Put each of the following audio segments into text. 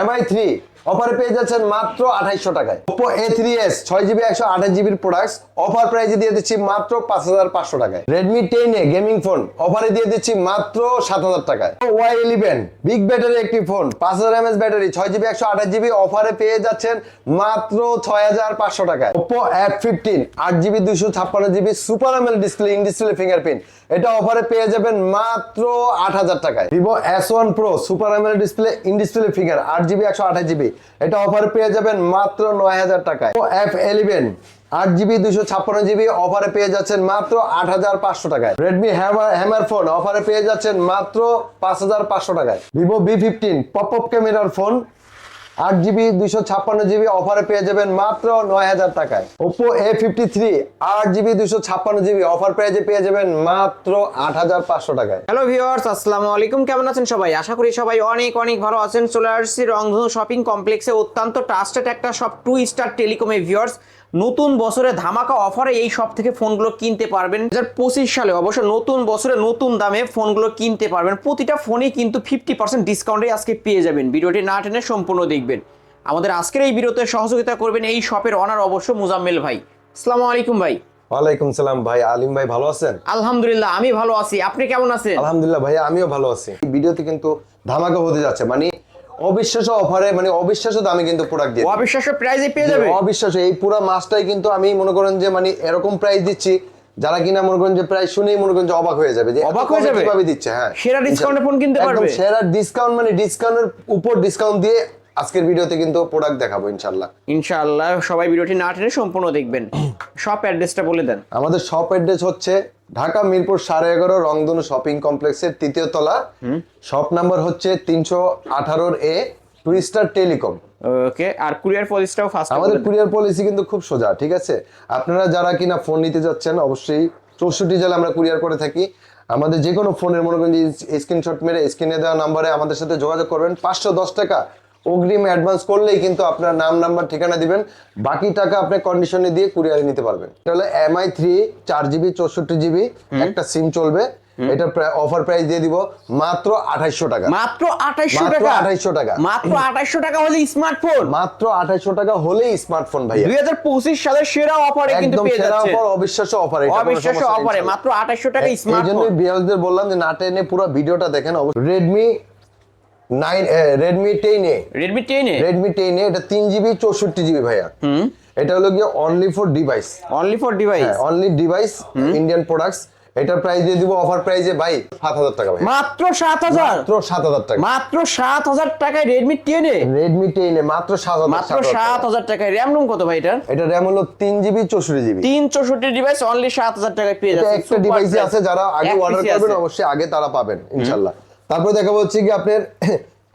MI three অফারে পেয়ে যাচ্ছেন মাত্র আঠাইশশো টাকায়। ওপো এ থ্রি এস ছয় জিবি একশো আঠাশ জিবির প্রোডাক্টস অফার প্রাইজে দিয়ে দিচ্ছি মাত্র পাঁচ হাজার পাঁচশো টাকায়। Redmi ten A gaming phone অফারে দিয়ে দিচ্ছি মাত্র সাত হাজার টাকায়। ওয়াই ইলেভেন বিগ ব্যাটারি একটি ফোন পাঁচ হাজার এমএস ব্যাটারি ছয় জিবি একশো আঠাশ জিবি অফারে পেয়ে যাচ্ছেন মাত্র ছয় হাজার পাঁচশো টাকায়। ওপো অ্যাপ ফিফটিন আট জিবি দুশো ছাপ্পান্ন GB super AMOLED display in display fingerprint এটা অফারে পেয়ে যাবেন মাত্র আট হাজার টাকায়। Vivo S one Pro super AMOLED display in display finger আট জিবি একশো আঠাশ জিবি এটা অফার পেয়ে যাবেন মাত্র নয় হাজার টাকায়। এফ এলিভেন আট জিবি দুশো ছাপ্পান্ন জিবি অফারে পেয়ে যাচ্ছেন মাত্র আট হাজার পাঁচশো টাকায়। রেডমি হ্যামার হ্যামার ফোন অফারে পেয়ে যাচ্ছেন মাত্র পাঁচ হাজার পাঁচশো টাকায়। ভিভো বি ফিফটিন পপ ক্যামেরার ফোন আট জিবি দুইশো ছাপ্পান্ন জিবি অফারে পেয়ে যাবেন মাত্র নয় হাজার টাকায়। ওপো এ ফিফটি থ্রি আট জিবি দুইশো ছাপ্পান্ন জিবি অফার প্রাইজে পেয়ে যাবেন মাত্র আট হাজার পাঁচশো টাকায়। হ্যালো ভিওয়ার্স আসসালামু আলাইকুম। কেমন আছেন সবাই? আশা করি সবাই অনেক অনেক ভালো আছেন। চলে আসছি রংধনু শপিং কমপ্লেক্সে অত্যন্ত ট্রাস্টেড একটা সব টু স্টার টেলিকমে ভিউয়ার্স নতুন বছরে ধামাকা অফারে এই সব থেকে ফোনগুলো কিনতে পারবেন। দু পঁচিশ সালে অবশ্য নতুন বছরে নতুন দামে ফোনগুলো কিনতে পারবেন। প্রতিটা ফোনে কিন্তু ফিফটি পার্সেন্ট ডিসকাউন্টে আজকে পেয়ে যাবেন। ভিডিওটি না টেনে সম্পূর্ণ দেখবেন। আমাদের আজকের এই ভিডিওতে সহযোগিতা করবেন এই শপের অনার অবশ্য মুজাম্মেল ভাই। আসসালামু আলাইকুম ভাই। ওয়ালাইকুম সালাম ভাই। আলিম ভাই ভালো আছেন? আলহামদুলিল্লাহ আমি ভালো আছি। আপনি কেমন আছেন? আলহামদুলিল্লাহ ভাই আমিও ভালো আছি। এই ভিডিওতে কিন্তু ধামাকা হতে যাচ্ছে। মানে অবিশ্বাস্য অফারে মানে অবিশ্বাস্য দামে কিন্তু প্রোডাক্ট দিয়ে অবিশ্বাস্য প্রাইজে পেয়ে যাবে। অবিশ্বাস্য এই পুরো মাসটাই কিন্তু আমি মনে করেন যে মানে এরকম প্রাইস দিচ্ছি যারা কিনা মনে করেন যে প্রাইস শুনেই মনে করেন যে অবাক হয়ে যাবে যে অবাক হয়ে যাবে? কীভাবে দিচ্ছে হ্যাঁ। সেরা ডিসকাউন্টে ফোন কিনতে একদম পারবে? সেরা ডিসকাউন্ট মানে ডিসকাউন্টের উপর ডিসকাউন্ট দিয়ে আজকের ভিডিওতে কিন্তু প্রোডাক্ট দেখাবো ইনশাল্লাহ ইনশাআল্লাহ সবাই ভিডিওটি না টেনে সম্পূর্ণ দেখবেন। শপ অ্যাড্রেসটা বলে দেন। আমাদের শপ অ্যাড্রেস হচ্ছে ঢাকা মিরপুর সাড়ে এগারো রংধনু শপিং কমপ্লেক্সের তৃতীয় তলা। শপ নাম্বার হচ্ছে তিনশো আঠারোর A two star telecom okay R courier পলিসটাও ফাস্ট আমাদের কুরিয়ার পলিসি কিন্তু খুব সোজা ঠিক আছে? আপনারা যারা কিনা ফোন নিতে যাচ্ছেন অবশ্যই চৌষট্টি জেলা আমরা কুরিয়ার করে থাকি। আমাদের যে কোনো ফোনের মনে করেন স্ক্রিনশট মেরে স্ক্রিনে দেওয়া নাম্বারে আমাদের সাথে যোগাযোগ করবেন। পাঁচশো দশ টাকা অগ্রিম অ্যাডভান্স করলেই কিন্তু আপনার নাম নাম্বার ঠিকানা দিবেন। বাকি টাকা আপনি কন্ডিশনে দিয়ে কুরিয়ারে নিতে পারবেন। এটা হলো এমআই থ্রি চার জিবি চৌষট্টি জিবি একটা সিম চলবে। এটা অফার প্রাইস দিয়ে দিব মাত্র আঠাইশশো টাকা। মাত্র 2800 মাত্র টাকা? 2800 টাকা। মাত্র 2800 টাকা হলে স্মার্টফোন মাত্র আঠাইশশো টাকা হলেই স্মার্টফোন ভাইয়া। 2025 সালের সেরা অফারে কিন্তু একদম পেয়ে সেরা অফার অবিশ্বাস্য অফার অবিশ্বাস্য অফারে মাত্র 2800 টাকা এই জন্যই বিয়ারদের বললাম যে না টেনে পুরো ভিডিওটা দেখেন। Redmi nine Redmi ten A Redmi 10 এ রেডমি টেন এ এটা তিন জিবি চৌষট্টি জিবি ভাইয়া। এটা হলো গিয়ে only for device only for device only device Indian products এটার প্রাইস দিয়ে দিব অফার প্রাইসে ভাই সাত হাজার টাকা ভাই মাত্র 7000 মাত্র সাত হাজার টাকা। মাত্র 7000 টাকায় Redmi 10 এ রেডমি টেন এ মাত্র সাত হাজার মাত্র 7000 টাকায় র‍্যাম রুম কত ভাই এটার? এটা র্যাম হলো তিন জিবি চৌষট্টি জিবি 364 ডিভাইস অনলি 7000 টাকায় পেয়ে এটা যাচ্ছে একটা ডিভাইসে আছে যারা আগে অর্ডার করবেন অবশ্যই আগে তারা পাবেন ইনশাআল্লাহ তারপরে দেখা হচ্ছে কি আপনার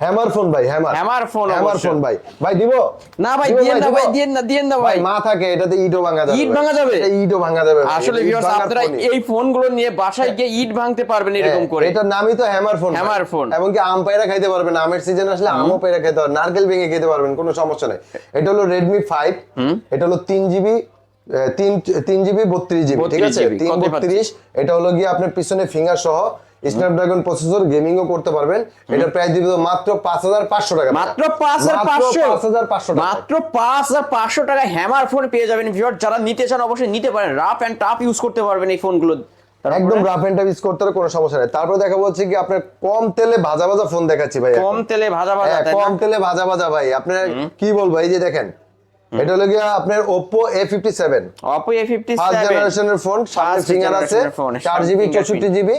হ্যামার ফোন ভাই hammer Hammer phone hammer phone ভাই। ভাই দিব? না ভাই দিয়েন না ভাই দিয়েন না দিয়েন না ভাই মা থাকে এটাতে ইটও ভাঙা যাবে ইট ভাঙা যাবে? ইটও ভাঙা যাবে আসলে ভিউয়ার্স আপনারা। এই ফোনগুলো নিয়ে বাসায় গিয়ে ইট ভাঙতে পারবেন এরকম হ্যাঁ, করে। এটার নামই তো হ্যামার ফোন Hammer phone। এবং কি আম পায়রা খাইতে পারবেন আমের সিজন আসলে আমও পায়রা খেতে পারবেন নারকেল ভেঙে খেতে পারবেন কোনো সমস্যা নাই। এটা হলো রেডমি ফাইভ এটা হলো তিন জিবি তিন তিন জিবি বত্রিশ জিবি ঠিক আছে? তিন বত্রিশ এটা হলো গিয়ে আপনার পিছনে ফিঙ্গার সহ স্ন্যাপড্রাগন প্রসেসর গেমিং ও করতে পারবেন। এটার প্রাইস দিবে মাত্র 5500 টাকা। মাত্র 5500 মাত্র 5500 টাকা হ্যামার ফোন পেয়ে যাবেন। ভিউয়ার যারা নিতে চান অবশ্যই নিতে পারেন। রাফ এন্ড টাফ ইউজ করতে পারবেন এই ফোনগুলো একদম রাফ এন্ড টাফ ইউজ করতে কোনো সমস্যা নেই। তারপর দেখা বলছি কি আপনার কম তেলে ভাজা ভাজা ফোন দেখাচ্ছি ভাই কম তেলে ভাজা ভাজা হ্যাঁ, কম তেলে ভাজা ভাজা ভাই। আপনার কি বলব এই যে দেখেন। এটা হলো গিয়া আপনার Oppo A57 Oppo A57 first জেনারেশনের ফোন সামনে ফিঙ্গার আছে। 4GB 64GB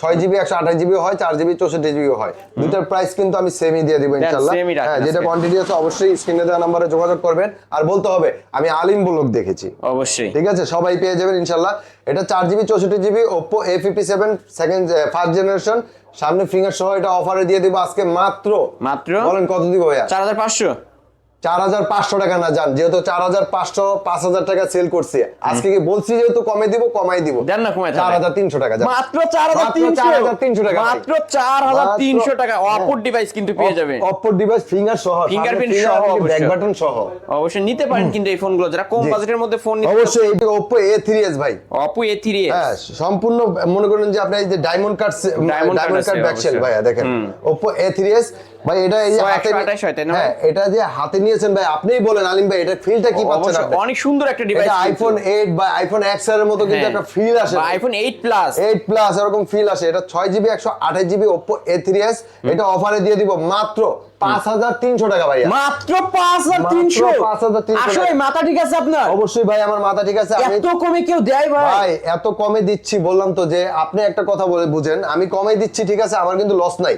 ছয় জিবি একশো আঠাশ জিবি হয় চার জিবি চৌষট্টি জিবি হয়। দুটার প্রাইস কিন্তু আমি সেমই দিয়ে দিব ইনশাল্লাহ হ্যাঁ যেটা। কোয়ান্টিটি আছে অবশ্যই স্ক্রিনে দেওয়া নাম্বারে যোগাযোগ করবেন। আর বলতে হবে আমি আলিম ব্লগ দেখেছি। অবশ্যই। ঠিক আছে? সবাই পেয়ে যাবেন ইনশাল্লাহ এটা চার জিবি চৌষট্টি GB Oppo A fifty seven second first generation সামনে ফিঙ্গার সহ এটা অফারে দিয়ে দিব আজকে মাত্র। মাত্র? বলেন কত দিব ভাইয়া? চার হাজার পাঁচশো। চার হাজার পাঁচশো টাকা না যান যেহেতু চার হাজার পাঁচশো পাঁচ হাজার টাকা সেল করছি। আজকে কি বলছি যেহেতু কমে দিব কমাই দিব। দেন না চার হাজার তিনশো টাকা। মাত্র চার হাজার তিনশো। টাকা মাত্র চার হাজার তিনশো টাকা। অপর ডিভাইস কিন্তু পেয়ে যাবেন। অপর ডিভাইস ফিঙ্গার সহ সহ ব্যাক বাটন সহ। অবশ্যই নিতে পারেন কিন্তু এই ফোনগুলো যারা কম বাজেটের মধ্যে ফোন নিতে অবশ্যই এটা Oppo A3s ভাই। হ্যাঁ সম্পূর্ণ মনে করেন যে আপনি এই যে diamond card Diamond diamond card back shell. ভাইয়া দেখেন। Oppo A3s ভাই এটা এই যে হাতে হয়, ভাই? হ্যাঁ এটা যে হাতে নিয়েছেন ভাই আপনিই বলেন আলিম ভাই এটা ফিলটা কি পাচ্ছেন আপনি? অনেক সুন্দর একটা ডিভাইস এটা আইফোন 8 বা আইফোন এক্সের মতো কিন্তু একটা ফিল আসে। আইফোন 8 প্লাস 8 প্লাস এরকম ফিল আসে। এটা 6 জিবি 128 জিবি Oppo A3s এটা অফারে দিয়ে দিব মাত্র 5300 টাকা ভাইয়া। মাত্র পাঁচ হাজার তিনশো? মাত্র 5,300 আসলে মাথা ঠিক আছে আপনার? অবশ্যই ভাই আমার মাথা ঠিক আছে। এত কমে কেউ দেয় ভাই। ভাই এত কমে দিচ্ছি বললাম তো যে আপনি একটা কথা বলে বুঝেন আমি কমে দিচ্ছি ঠিক আছে আমার কিন্তু লস নাই।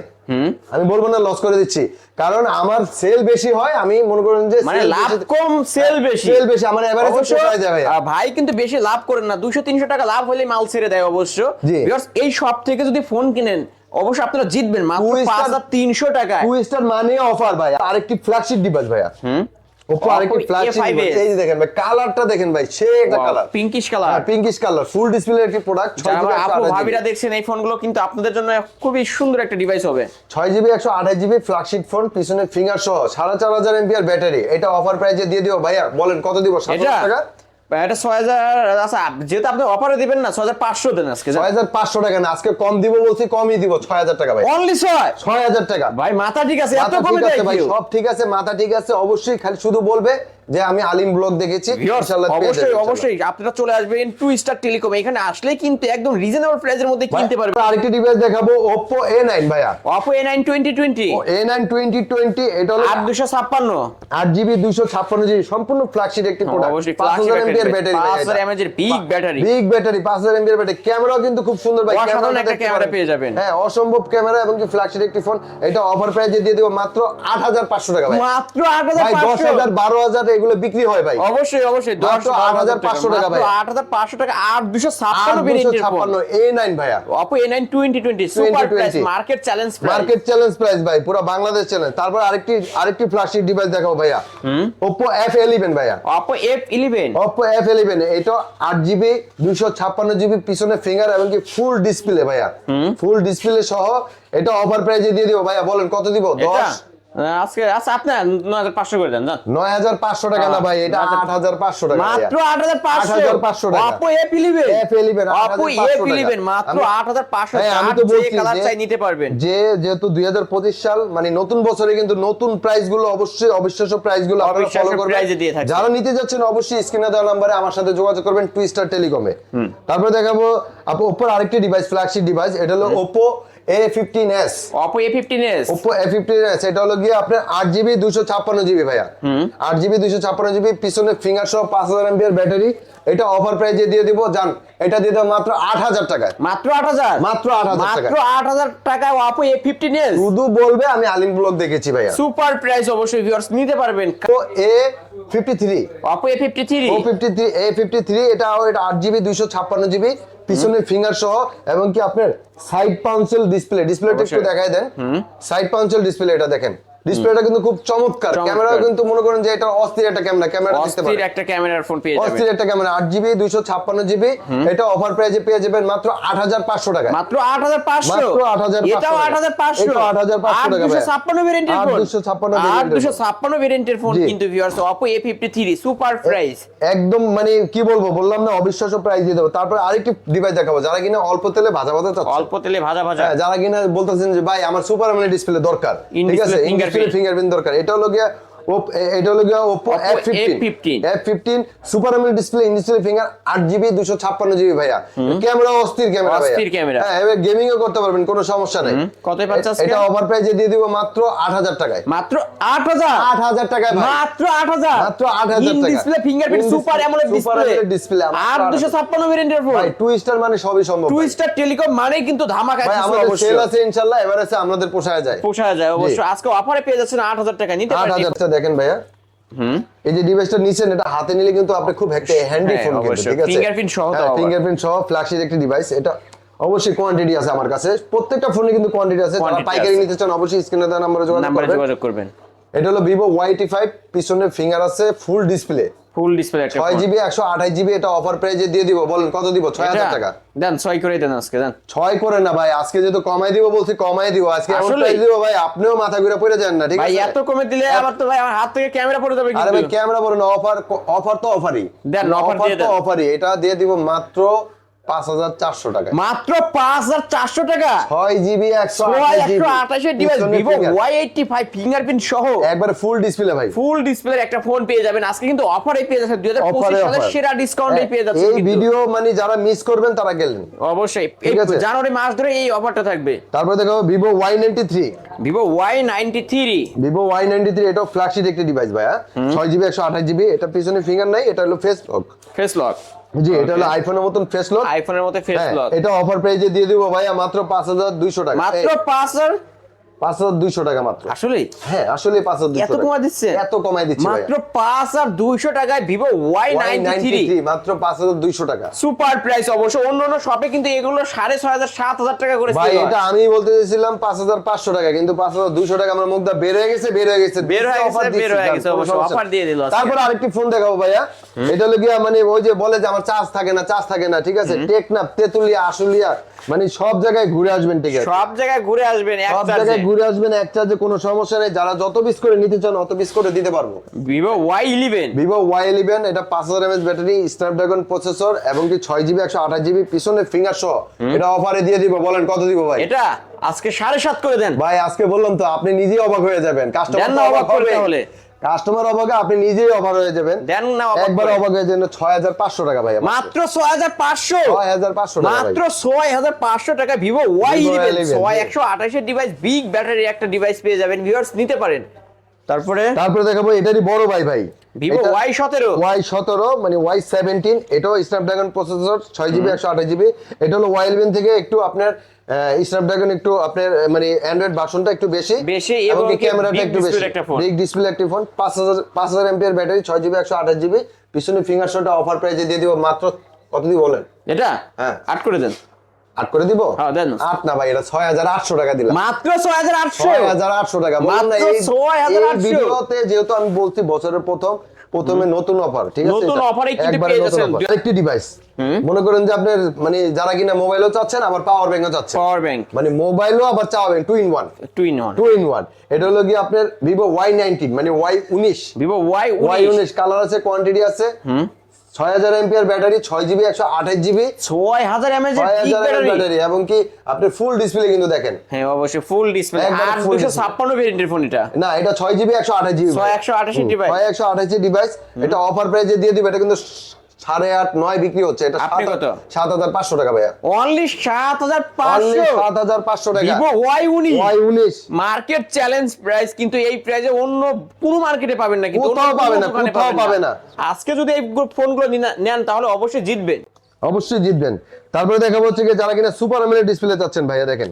আমি বলব না লস করে দিচ্ছি কারণ আমার সেল বেশি হয় আমি মনে করেন যে মানে লাভ কম সেল বেশি। সেল বেশি আমার এভারেজ যায় ভাইয়া। ভাই কিন্তু বেশি লাভ করেন না দুশো তিনশো টাকা লাভ হলে মাল ছেড়ে দেয় অবশ্য। এই সব থেকে যদি ফোন কিনেন অবশ্যই আপনারা জিতবেন মাত্র Two star- পাঁচ হাজার তিনশো টাকায়। টু স্টার মানে অফার ভাই। আরেকটি ফ্ল্যাগশিপ ডিভাইস ভাইয়া। আরেকটি Oppo ফ্ল্যাগশিপ এই দেখেন ভাই কালারটা দেখেন ভাই সে একটা colour pinkish colour pinkish colour full display একটি প্রোডাক্ট যারা আপু ভাবিরা দেখছেন এই ফোনগুলো কিন্তু আপনাদের জন্য খুবই সুন্দর একটা ডিভাইস হবে। ছয় জিবি একশো আঠাশ জিবি ফ্ল্যাগশিপ ফোন পিছনে ফিঙ্গার সহ সাড়ে চার হাজার এমপিআর ব্যাটারি এটা অফার প্রাইজে দিয়ে দিও ভাইয়া বলেন কত দিব? সাত এটা হাজার টাকা? এটা ছয় হাজার আচ্ছা যেহেতু আপনি অফারে দিবেন না ছয় হাজার পাঁচশো দেন আজকে ছয় হাজার পাঁচশো টাকা না আজকে কম দিব বলছি কমই দিব ছয় হাজার টাকা ভাই। অনলি ছয়? ছয় হাজার টাকা। ভাই মাথা ঠিক আছে এত কমে ঠিক আছে ভাই সব ঠিক আছে মাথা ঠিক আছে অবশ্যই খালি শুধু বলবে যে আমি আলিম ব্লগ দেখেছি ইনশাআল্লাহ অবশ্যই অবশ্যই। আপনারা চলে আসবেন টু স্টার টেলিকম এখানে আসলে কিন্তু একদম রিজনেবল প্রাইসের মধ্যে কিনতে পারবেন। আরেকটি ডিভাইস দেখাবো Oppo A9 ভাইয়া। নাইন টোয়েন্টি টোয়েন্টি A9 2020 এটা হলো আট দুশো ছাপ্পান্ন। আট জিবি দুইশো ছাপ্পান্ন জিবি সম্পূর্ণ ফ্ল্যাগশিপ একটি প্রোডাক্ট অবশ্যই পাঁচ হাজার ব্যাটারি পাঁচ হাজার এমএচ এর বিগ ব্যাটারি বিগ ব্যাটারি পাঁচ হাজার এমপিআর ব্যাটারি ক্যামেরাও কিন্তু খুব সুন্দর ভাই অসাধারণ একটা ক্যামেরা পেয়ে যাবেন। হ্যাঁ অসম্ভব ক্যামেরা এবং কি ফ্ল্যাগশিপ একটি ফোন এটা অফার প্রাইজে দিয়ে দেবো মাত্র আট হাজার পাঁচশো টাকা ভাই। মাত্র আট হাজার ভাই দশ হাজার বারো হাজার এগুলো বিক্রি হয় ভাই। অবশ্যই অবশ্যই দশ মাত্র 8,500 টাকা ভাই। আট হাজার পাঁচশো টাকা আট দুশো আট ছাপ্পান্ন দুশো ভেরিয়েন্টের ফোন ছাপ্পান্ন এ নাইন ভাইয়া। Oppo A nine twenty twenty super price market challenge price market challenge price ভাই পুরো বাংলাদেশ চ্যালেঞ্জ তারপর আরেকটি আরেকটি ফ্ল্যাগশিপ ডিভাইস দেখাবো ভাইয়া। Oppo F11 ভাইয়া। এফ ইলেভেন Oppo F11 এটা আট জিবি দুইশো ছাপ্পান্ন জিবি পিছনে ফিঙ্গার এবং কি ফুল ডিসপ্লে ভাইয়া। ফুল ডিসপ্লে সহ এটা অফার প্রাইজে দিয়ে দিব ভাইয়া বলেন কত দিব? এটা? দশ আজকে আচ্ছা হাজার পাঁচশো করে দেন টাকা না ভাই এটা আট হাজার পাঁচশো টাকা মাত্র আট হাজার পাঁচশো? 8,500 টাকা। F11 অপো 8,500 এফ ইলেভেন মাত্র আমি- আট হাজার পাঁচশো হ্যাঁ, আমি তো বলছি কালার চাই নিতে পারবেন। যে যেহেতু দুই সাল মানে নতুন বছরে কিন্তু নতুন প্রাইসগুলো অবশ্যই অবিশ্বাস্য প্রাইসগুলো আপনারা ফলো করবেন। এ। যারা নিতে যাচ্ছেন অবশ্যই স্ক্রিনে দেওয়া নাম্বারে আমার সাথে যোগাযোগ করবেন টুইস্টার টেলিকমে তারপরে দেখাবো আপু ওপোর আরেকটি ডিভাইস ফ্ল্যাগশিপ ডিভাইস এটা হলো Oppo A15s Oppo A15s Oppo A15s এটা হলো গিয়ে আপনার 8GB 256GB ভাইয়া। 8GB 256GB পিছনে ফিঙ্গার সহ 5000 mAh ব্যাটারি। এটা অফার প্রাইজে দিয়ে দিব জান এটা দিয়ে মাত্র 8000 টাকায়। মাত্র 8000 মাত্র 8000 টাকা মাত্র 8000 টাকায় Oppo A15s শুধু বলবে আমি আলিম ব্লগ দেখেছি ভাইয়া। সুপার প্রাইস অবশ্যই ভিউয়ার্স নিতে পারবেন। তো A 53 Oppo A53 O53 A53 এটা এটা 8GB 256GB পিছনের ফিঙ্গার সহ এবং কি আপনার সাইড পাউন্সেল ডিসপ্লে ডিসপ্লেটা একটু দেখায় দেন। সাইড পাউন্সেল ডিসপ্লে এটা দেখেন। ডিসপ্লেটা কিন্তু খুব চমৎকার। ক্যামেরা কিন্তু মনে করেন যে এটা অস্থির একটা ক্যামেরা ক্যামেরা দিতে অস্থির একটা ক্যামেরার ফোন পেয়ে যাবেন। অস্থির একটা ক্যামেরা আট জিবি দুইশো ছাপ্পান্ন জিবি এটা অফার প্রাইজে পেয়ে যাবেন মাত্র আট হাজার পাঁচশো টাকা মাত্র আট হাজার পাঁচশো? মাত্র 8,500 এটাও আট হাজার পাঁচশো? এটাও 8,500 টাকা দুশো ভাই। ছাপ্পান্ন ভেরিয়েন্টের ফোন 8,256 আট variant এর দুশো ফোন। ছাপ্পান্ন ভেরিয়েন্টের ফোন কিন্তু viewers fifty three super price একদম মানে কি বলব বললাম না অবিশ্বাস্য প্রাইস দিয়ে দেবো। তারপর আরেকটি ডিভাইস দেখাবো যারা কিনা অল্প তেলে ভাজা ভাজা চাচ্ছে। অল্প তেলে ভাজা ভাজা। হ্যাঁ, যারা কিনা বলতেছেন যে ভাই আমার সুপার আমলে ডিসপ্লে দরকার। ঠিক আছে? ফিঙ্গারপ্রিন্ট দরকার। এটা হলো গিয়া এটা হলো গিয়া Oppo Oppo F15 F15 F15 super display in display finger 8 GB 256 GB ভাইয়া। ক্যামেরা অস্থির ক্যামেরা অস্থির camera। হ্যাঁ এবার গেমিং ও করতে পারবেন কোনো সমস্যা নাই। পাচ্ছে এটা অফার প্রাইসে দিয়ে দিব মাত্র 8000 টাকায়। মাত্র আট হাজার? 8000 টাকায় মাত্র আট হাজার? মাত্র 8,000 টাকা। Display fingerprint super AMOLED display মাত্র আট দুশো ছাপ্পান্ন ভেরিয়েন্টের ফোন টু স্টার মানে সবই সম্ভব টু স্টার টেলিকম মানেই কিন্তু ধামাকা কিছু আমাদের সেল অবশ্যই আছে ইনশাআল্লাহ এবার আছে আমাদের পোষায় যায়। পোষায় যায় অবশ্যই। আজকে অফারে পেয়ে যাচ্ছেন আট হাজার টাকা নিতে আট পারেন হাজারটা দেখেন ভাইয়া। এই যে ডিভাইসটা নিছেন এটা হাতে নিলে কিন্তু আপনি খুব একটা হ্যান্ডি হ্যাঁ, ফোন কিন্তু ঠিক আছে? ফিঙ্গারপ্রিন্ট সহ তো ফিঙ্গারপ্রিন্ট সহ ফ্ল্যাগশিপ একটি ডিভাইস এটা অবশ্যই কোয়ান্টিটি আছে আমার কাছে। প্রত্যেকটা ফোনে কিন্তু কোয়ান্টিটি আছে। যারা পাইকারি নিতে চান অবশ্যই স্ক্রিনে দেওয়া নম্বরে যোগাযোগ নাম্বারে করবেন। যোগাযোগ করবেন। এটা হলো ভিভো ওয়াইটি ফাইভ পিছনে ফিঙ্গার আছে ফুল ডিসপ্লে ফুল ডিসপ্লে একটা ছয় phone। জিবি একশো আঠাশ জিবি এটা অফার প্রাইজে দিয়ে দিব বলেন কত দিব? ছয় হাজার এটা? টাকা। দেন 6 করে দেন আজকে দেন। 6 করে না ভাই আজকে যেহেতু কমাই দিব বলছি কমাই দিব। আজকে এমন? প্রাইস দিব ভাই আপনিও মাথা ঘুরে পড়ে যান না ঠিক আছে? ভাই এত কমে দিলে আবার তো ভাই আমার হাত থেকে ক্যামেরা পড়ে যাবে আরে ভাই ক্যামেরা পড়ে না অফার অফার তো অফারই দেন, অফার তো অফারই এটা দিয়ে দিব মাত্র পাঁচ হাজার চারশো টাকা মাত্র পাঁচ হাজার চারশো টাকা? ছয় জিবি একশো আঠাশের device Vivo Y eighty five fingerprint সহ। একবারে ফুল ডিসপ্লে ভাই। ফুল ডিসপ্লের একটা ফোন পেয়ে যাবেন। আজকে কিন্তু অফারে পেয়ে যাচ্ছেন। দুই হাজার পঁচিশ সালের সেরা ডিসকাউন্টে পেয়ে যাচ্ছেন এই ভিডিও মানে যারা মিস করবেন তারা গেলেন অবশ্যই। জানুয়ারি মাস ধরে এই অফারটা থাকবে। তারপরে দেখো Vivo Y ninety three Vivo Y ninety three Vivo Y ninety three এটাও ফ্ল্যাগশিপ একটি ডিভাইস ভাই হ্যাঁ? ছয় জিবি একশো আঠাশ জিবি এটা পিছনে ফিঙ্গার নাই এটা হলো ফেস লক ফেস লক জি এটা হলো আইফোনের মতন ফেস লক আইফোনের মতো ফেস লক এটা অফার প্রাইজে দিয়ে দিব ভাইয়া মাত্র পাঁচ হাজার দুইশো টাকা। মাত্র পাঁচ হাজার পাঁচ হাজার দুইশো টাকা মাত্র। আসলে হ্যাঁ আসলে পাঁচ হাজার এত দিচ্ছে? এত দিচ্ছি মাত্র পাঁচ দুইশো টাকায় ভিভো ওয়াই নাইনটি মাত্র পাঁচ হাজার দুইশো টাকা। সুপার প্রাইস অবশ্য। অন্য অন্য শপে কিন্তু এগুলো সাড়ে ছয় হাজার সাত হাজার টাকা করে ভাই এটা আমি বলতে চাইছিলাম পাঁচ হাজার পাঁচশো টাকা কিন্তু পাঁচ হাজার দুইশো টাকা আমার মুখটা বের হয়ে গেছে বের হয়ে গেছে। বের হয়ে গেছে, বের হয়ে গেছে, অবশ্য। সমস্যা দিয়ে দিল তারপর আরেকটি ফোন দেখাবো ভাইয়া। এটা হলো গিয়া মানে ওই যে বলে যে আমার চার্জ থাকে না চার্জ থাকে না ঠিক আছে? টেকনাফ তেতুলিয়া আশুলিয়া মানে সব জায়গায় ঘুরে আসবেন ঠিক আছে সব জায়গায় ঘুরে আসবেন এক জায়গায় ঘুরে আসবেন এক চার্জে কোনো সমস্যা নেই। যারা যত পিস করে নিতে চান অত পিস করে দিতে পারব। Vivo Y eleven Vivo Y eleven এটা পাঁচ হাজার এমএস ব্যাটারি স্ন্যাপড্রাগন প্রসেসর এবং কি ছয় জিবি একশো আঠাশ জিবি পিছনে ফিঙ্গার সহ। এটা অফারে দিয়ে দিব। বলেন কত দিব ভাই? এটা আজকে সাড়ে সাত করে দেন। ভাই আজকে বললাম তো আপনি নিজে অবাক হয়ে যাবেন। কাস্টমার অবাক তাহলে। কাস্টমার অবাকে আপনি নিজেই অবাক হয়ে যাবেন। দেন না একবার অবাক হয়ে যাবেন ছয় হাজার পাঁচশো টাকা ভাই মাত্র ছয় হাজার পাঁচশো? ছয় হাজার পাঁচশো টাকা ভাই। মাত্র ছয় হাজার পাঁচশো টাকা ভিভো ওয়াই ইলেভেন 11, একশো আঠাশের ডিভাইস বিগ ব্যাটারি একটা ডিভাইস পেয়ে যাবেন। ভিউয়ার্স নিতে পারেন। তারপরে? তারপরে দেখাবো এটারই বড় ভাই ভাই। ভিভো ওয়াই সতেরো। ওয়াই সতেরো মানে ওয়াই সেভেন্টিন এটাও স্ন্যাপড্রাগন প্রসেসর ছয় জিবি একশো আঠাশ জিবি এটা হলো ওয়াই ইলেভেন থেকে একটু আপনার স্ন্যাপড্রাগন একটু আপনার মানে অ্যান্ড্রয়েড ভার্সনটা একটু বেশি বেশি এবং ক্যামেরাটা একটু বেশি। বিগ ডিসপ্লে একটি ফোন পাঁচ হাজার পাঁচ হাজার এমপিআর ব্যাটারি ছয় জিবি একশো আঠাশ জিবি পিছনে ফিঙ্গার শটটা অফার প্রাইজে দিয়ে দিব মাত্র কত দিব বলেন? এটা? হ্যাঁ। আট করে দেন। আট করে দিব? হ্যাঁ, দেন। আট না ভাই এটা ছয় হাজার আটশো টাকা দিলাম। মাত্র ছয় হাজার আটশো? ছয় হাজার আটশো টাকা। মাত্র 6,800 এই ভিডিওতে যেহেতু আমি বলছি বছরের প্রথম প্রথমে নতুন অফার ঠিক আছে? নতুন অফারে কিন্তু পেয়ে যাচ্ছেন। আরেকটি ডিভাইস মনে করেন যে আপনার মানে যারা কিনা মোবাইলও চাচ্ছেন আবার পাওয়ার ব্যাংকও চাচ্ছেন। পাওয়ার ব্যাংক মানে মোবাইলও আবার চাওয়া bank two in one two in one two in one এটা হলো গিয়ে আপনার ভিভো ওয়াই নাইনটিন মানে ওয়াই উনিশ। ভিভো ওয়াই ওয়াই উনিশ কালার আছে কোয়ান্টিটি আছে। ছয় হাজার এমপিআর ব্যাটারি ছয় জিবি একশো আঠাশ জিবি ছয় হাজার ব্যাটারি এবং কি আপনি ফুল ডিসপ্লে কিন্তু দেখেন। হ্যাঁ অবশ্যই ফুল ডিসপ্লে full দুশো। ছাপ্পান্ন ভেরিয়েন্টের ফোন এটা। না এটা ছয় জিবি একশো আঠাশ জিবি। ছয় একশো আঠাশি ডিভাইস ছয় একশো আঠাশি ডিভাইস এটা অফার প্রাইজে দিয়ে দিবে এটা কিন্তু সাড়ে আট নয় বিক্রি হচ্ছে। এটা সাত- হাজার পাঁচশো টাকা ভাইয়া। অনলি সাত হাজার পাঁচশো? সাত হাজার পাঁচশো টাকা। ভিভো ওয়াই উনিশ। ওয়াই উনিশ। মার্কেট চ্যালেঞ্জ প্রাইস কিন্তু এই প্রাইসে অন্য কোনো মার্কেটে পাবেন না কিন্তু কোথাও পাবে না, কোথাও পাবে না। আজকে যদি এই ফোনগুলো নেন তাহলে অবশ্যই জিতবেন। অবশ্যই জিতবেন। তারপরে দেখা হচ্ছে যারা কিনা সুপার এমএলএ ডিসপ্লে চাচ্ছেন ভাইয়া দেখেন।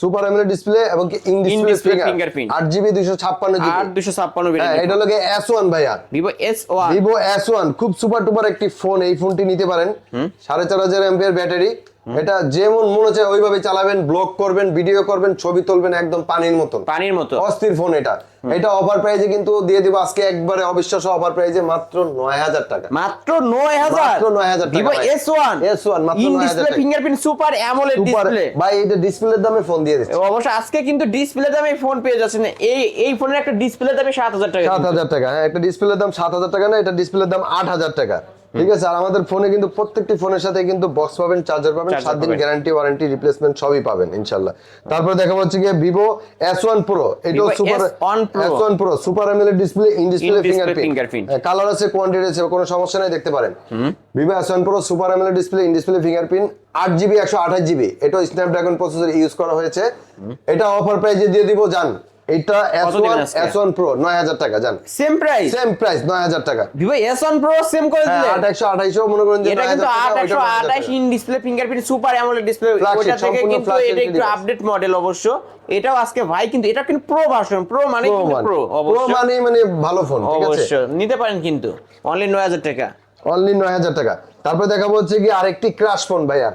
সুপার এমএলএ ডিসপ্লে এবং কি ইন ডিসপ্লে fingerprint। আট জিবি দুইশো ছাপ্পান্ন জিবি আর দুশো ছাপ্পান্ন হ্যাঁ এটা হলো এস ওয়ান ভাইয়া। Vivo S one Vivo S one খুব সুপার টুপার একটি ফোন এই ফোনটি নিতে পারেন। সাড়ে চার হাজার এমপিয়ার ব্যাটারি এটা যেমন মনে হচ্ছে ওইভাবে চালাবেন ব্লগ করবেন ভিডিও করবেন ছবি তুলবেন একদম পানির মতন। পানির মতো। অস্থির ফোন এটা। এটা অফার প্রাইজে কিন্তু দিয়ে দিব। আজকে একবারে অবিশ্বাস্য অফার প্রাইজে মাত্র নয় হাজার টাকা। মাত্র নয় হাজার? মাত্র 9,000 টাকা ভিভো ভাই। এস ওয়ান S1 মাত্র ইন 9,000 ডিসপ্লে টাকা। ফিঙ্গারপ্রিন্ট সুপার অ্যামোলেড ডিসপ্লে ভাই এটা ডিসপ্লের দামে ফোন দিয়ে দিচ্ছে। অবশ্য আজকে কিন্তু ডিসপ্লে দামে ফোন পেয়ে যাচ্ছেন। এই এই ফোনের একটা ডিসপ্লে দামে সাত হাজার টাকা সাত হাজার টাকা। হ্যাঁ একটা ডিসপ্লের দাম সাত হাজার টাকা না এটা ডিসপ্লের দাম আট হাজার টাকা। ঠিক আছে? আর আমাদের ফোনে কিন্তু প্রত্যেকটি ফোনের সাথে কিন্তু বক্স পাবেন চার্জার পাবেন সাত দিন গ্যারান্টি ওয়ারেন্টি রিপ্লেসমেন্ট সবই পাবেন ইনশাল্লাহ তারপরে দেখা হচ্ছে গিয়ে ভিভো এস ওয়ান প্রো এটাও super S1 Pro। Pro super AMOLED display in display fingerprint colour আছে কোয়ান্টিটি আছে কোনো সমস্যা নাই দেখতে পারেন। S one Pro super AMOLED display in display fingerprint আট জিবি একশো আঠাশ জিবি এটাও স্ন্যাপড্রাগন প্রসেসর ইউজ করা হয়েছে। এটা অফার প্রাইজে দিয়ে দিব জান এটা এস দিবেন ওয়ান আজকে? এস ওয়ান প্রো নয় হাজার টাকা জান। সেম প্রাইস সেম প্রাইস নয় হাজার টাকা। Vivo S one Pro same করে হ্যাঁ দিলে আট একশো আঠাইশো মনে করেন যে এটা কিন্তু টাকা, আট ওইটা একশো 9,000 আঠাশ টাকা। In display fingerprint super AMOLED display ওটা থেকে কিন্তু এটা একটু আপডেট মডেল অবশ্য। এটাও আজকে ভাই কিন্তু এটা কিন্তু প্রো ভার্সন প্রো মানে Pro কিন্তু প্রো Pro অবশ্য। মানে মানে ভালো ফোন ঠিক আছে? অবশ্য। নিতে পারেন কিন্তু অনলি নয় হাজার টাকা। অনলি নয় হাজার টাকা। তারপরে দেখাবো হচ্ছে কি আরেকটি ক্রাশ ফোন ভাইয়া।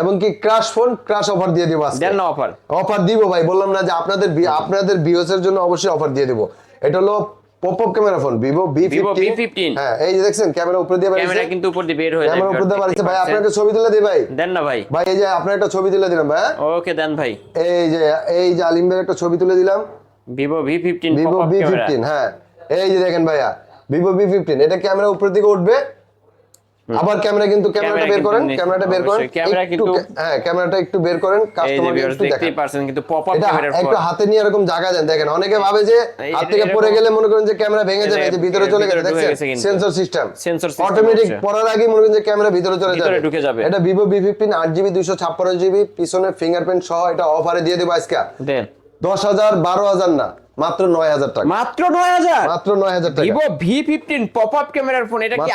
এবং কি ক্রাশ ফোন ক্রাশ অফার দিয়ে দিব আজকে। দেন না অফার অফার দিব ভাই বললাম না যে আপনাদের আপনাদের ভিউয়ার্স এর জন্য অবশ্যই অফার দিয়ে দিব। এটা হলো pop up camera phone Vivo V Vivo V15 হ্যাঁ এই যে দেখছেন ক্যামেরা উপরে দিয়ে ক্যামেরা কিন্তু উপর দিয়ে বের হয়ে ক্যামেরা উপরে দিয়ে বাড়িছে ভাই একটা ছবি তুলে দিই ভাই। দেন না ভাই। ভাই এই যে আপনার একটা ছবি তুলে দিলাম ভাই হ্যাঁ? ওকে দেন ভাই। এই যে এই যে আলিম ভাইয়ের একটা ছবি তুলে দিলাম। Vivo V fifteen Vivo V fifteen হ্যাঁ। এই যে দেখেন ভাইয়া ভিভো ভি ফিফটিন এটা ক্যামেরা উপরের দিকে উঠবে। আবার ক্যামেরা কিন্তু ক্যামেরাটা ক্যামেরা বের করেন ক্যামেরাটা বের করেন। ক্যামেরা কিন্তু- হ্যাঁ ক্যামেরাটা একটু বের করেন কাস্টমারকে একটু দেখান। পারছেন কিন্তু পপ আপ এটা একটু হাতে নিয়ে এরকম জায়গা দেন দেখেন। অনেকে ভাবে যে হাত থেকে পড়ে গেলে মনে করেন যে ক্যামেরা ভেঙে যাবে যে ভিতরে চলে গেছে। দেখছেন? Sensor system Sensor automatic. পড়ার আগে মনে করেন যে ক্যামেরা ভিতরে চলে যাবে। ঢুকে যাবে। এটা ভিভো বি ফিফটিন আট জিবি দুইশো ছাপ্পান্ন জিবি পিছনে ফিঙ্গারপ্রিন্ট সহ এটা অফারে দিয়ে দেবো আজকে। দেন। দশ হাজার বারো হাজার না। মাত্র নয় হাজার টাকা। মাত্র নয় হাজার? মাত্র নয় হাজার টাকা। Vivo V fifteen pop up ক্যামেরার ফোন এটা কি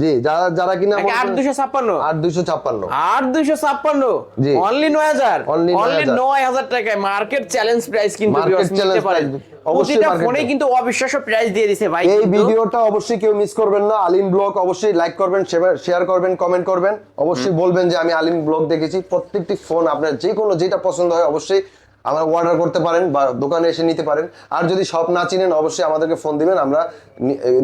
জি যারা যারা কিনা নাকি আট দুশো ছাপ্পান্ন? আট দুইশো ছাপ্পান্ন। আট দুইশো ছাপ্পান্ন? জি। অনলি নয় হাজার? Only অনলি 9,000 টাকায় মার্কেট চ্যালেঞ্জ প্রাইস কিন্তু challenge পারেন। price, অবশ্যই ফোনে কিন্তু অবিশ্বাস্য প্রাইস দিয়ে দিছে ভাই এই ভিডিওটা অবশ্যই কেউ মিস করবেন না। আলিম ব্লগ অবশ্যই লাইক করবেন শেয়ার করবেন কমেন্ট করবেন। অবশ্যই বলবেন যে আমি আলিম ব্লগ দেখেছি। প্রত্যেকটি ফোন আপনার যে কোনো যেটা পছন্দ হয় অবশ্যই আমরা অর্ডার করতে পারেন বা দোকানে এসে নিতে পারেন। আর যদি সব না চিনেন অবশ্যই আমাদেরকে ফোন দিবেন আমরা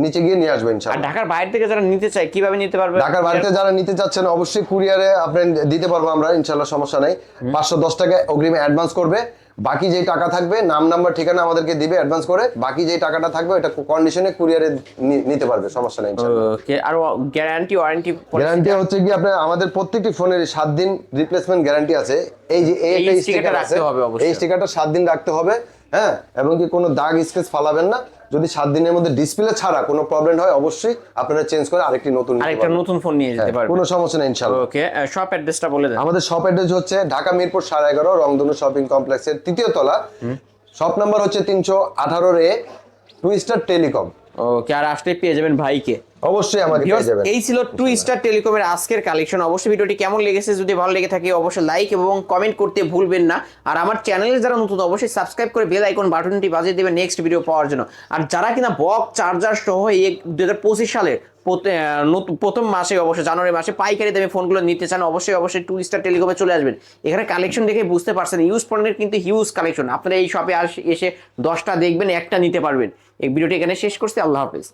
নিচে গিয়ে নিয়ে আসবেন আর ঢাকার বাইরে থেকে যারা নিতে চায় কীভাবে নিতে পারবে? ঢাকার বাইরে থেকে যারা নিতে চাচ্ছেন অবশ্যই কুরিয়ারে আপনি দিতে পারব আমরা ইনশাল্লাহ সমস্যা নাই। পাঁচশো দশ টাকা অগ্রিম অ্যাডভান্স করবে। বাকি যেই টাকা থাকবে নাম নাম্বার ঠিকানা আমাদেরকে দিবে অ্যাডভান্স করে বাকি যেই টাকাটা থাকবে ওটা কন্ডিশনে কুরিয়ারে নিতে পারবে সমস্যা নেই ওকে আর গ্যারান্টি ওয়ারেন্টি গ্যারান্টি হচ্ছে কি আপনার আমাদের প্রত্যেকটি ফোনের সাত দিন রিপ্লেসমেন্ট গ্যারান্টি আছে। এই যে এই এই একটা sticker স্টিকার রাখতে হবে অবশ্যই। এই স্টিকারটা সাত দিন রাখতে হবে হ্যাঁ? এবং কি কোনো দাগ স্ক্র্যাচ ফালাবেন না। যদি সাত দিনের মধ্যে ডিসপ্লে ছাড়া কোনো প্রবলেম হয় অবশ্যই আপনারা চেঞ্জ করে আরেকটি নতুন নিতে আরেকটা নতুন ফোন নিয়ে যেতে পারবেন। কোনো সমস্যা নেই ইনশাআল্লাহ। ওকে শপ অ্যাড্রেসটা বলে দেন। আমাদের শপ অ্যাড্রেস হচ্ছে ঢাকা মিরপুর সাড়ে এগারো রংধনু শপিং কমপ্লেক্সের তৃতীয় তলা। শপ নাম্বার হচ্ছে তিনশো আঠারো A two star telecom okay আর আসলে পেয়ে যাবেন ভাইকে। অবশ্যই আমাকে পেয়ে যাবেন। এই ছিল টু স্টার টেলিকমের আজকের কালেকশন অবশ্যই ভিডিওটি কেমন লেগেছে যদি ভালো লেগে থাকে অবশ্যই লাইক এবং কমেন্ট করতে ভুলবেন না। আর আমার চ্যানেলে যারা নতুন অবশ্যই সাবস্ক্রাইব করে বেল আইকন বাটনটি বাজিয়ে দেবেন নেক্সট ভিডিও পাওয়ার জন্য। আর যারা কিনা বক চার্জার সহ এই দু হাজার পঁচিশ সালের প্রথম মাসে অবশ্যই জানুয়ারি মাসে পাইকারি দামে ফোনগুলো নিতে চান অবশ্যই অবশ্যই টু স্টার টেলিকমে চলে আসবেন। এখানে কালেকশন দেখে বুঝতে পারছেন ইউজ পণ্যের কিন্তু হিউজ কালেকশন আপনারা এই শপে এসে দশটা দেখবেন একটা নিতে পারবেন। এই ভিডিওটি এখানে শেষ করছি আল্লাহ হাফিজ।